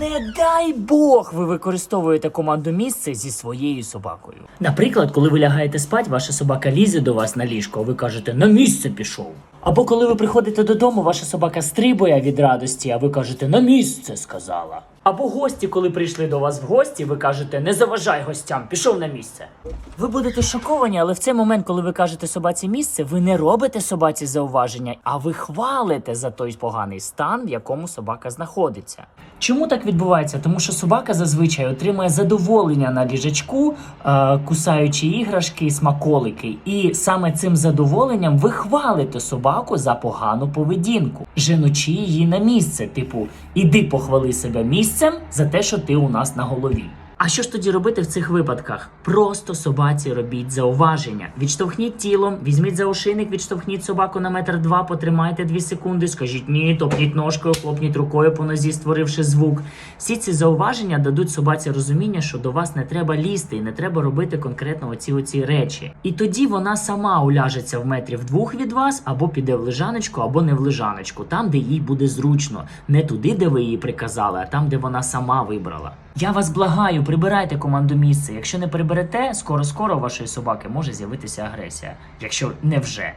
Не дай Бог, ви використовуєте команду місце зі своєю собакою. Наприклад, коли ви лягаєте спать, ваша собака лізе до вас на ліжко, а ви кажете на місце пішов. Або коли ви приходите додому, ваша собака стрибує від радості, а ви кажете на місце сказала. Або гості, коли прийшли до вас в гості, ви кажете не заважай гостям, пішов на місце. Ви будете шоковані, але в цей момент, коли ви кажете собаці місце, ви не робите собаці зауваження, а ви хвалите за той поганий стан, в якому собака знаходиться. Чому так відбувається? Тому що собака зазвичай отримує задоволення на ліжачку, е, кусаючи іграшки, смаколики, і саме цим задоволенням ви хвалите собаку за погану поведінку, женучи її на місце. Типу, іди похвали себе місцем за те, що ти у нас на голові. А що ж тоді робити в цих випадках? Просто собаці робіть зауваження. Відштовхніть тілом, візьміть за ошейник, відштовхніть собаку на метр два, потримайте дві секунди, скажіть ні, топніть ножкою, хлопніть рукою по нозі, створивши звук. Всі ці зауваження дадуть собаці розуміння, що до вас не треба лізти і не треба робити конкретно оці оці речі. І тоді вона сама уляжеться в метрів двох від вас, або піде в лежаночку, або не в лежаночку, там, де їй буде зручно, не туди, де ви їй приказали, а там, де вона сама вибрала. Я вас благаю, прибирайте команду місце. Якщо не приберете, скоро скоро у вашої собаки може з'явитися агресія, якщо не вже.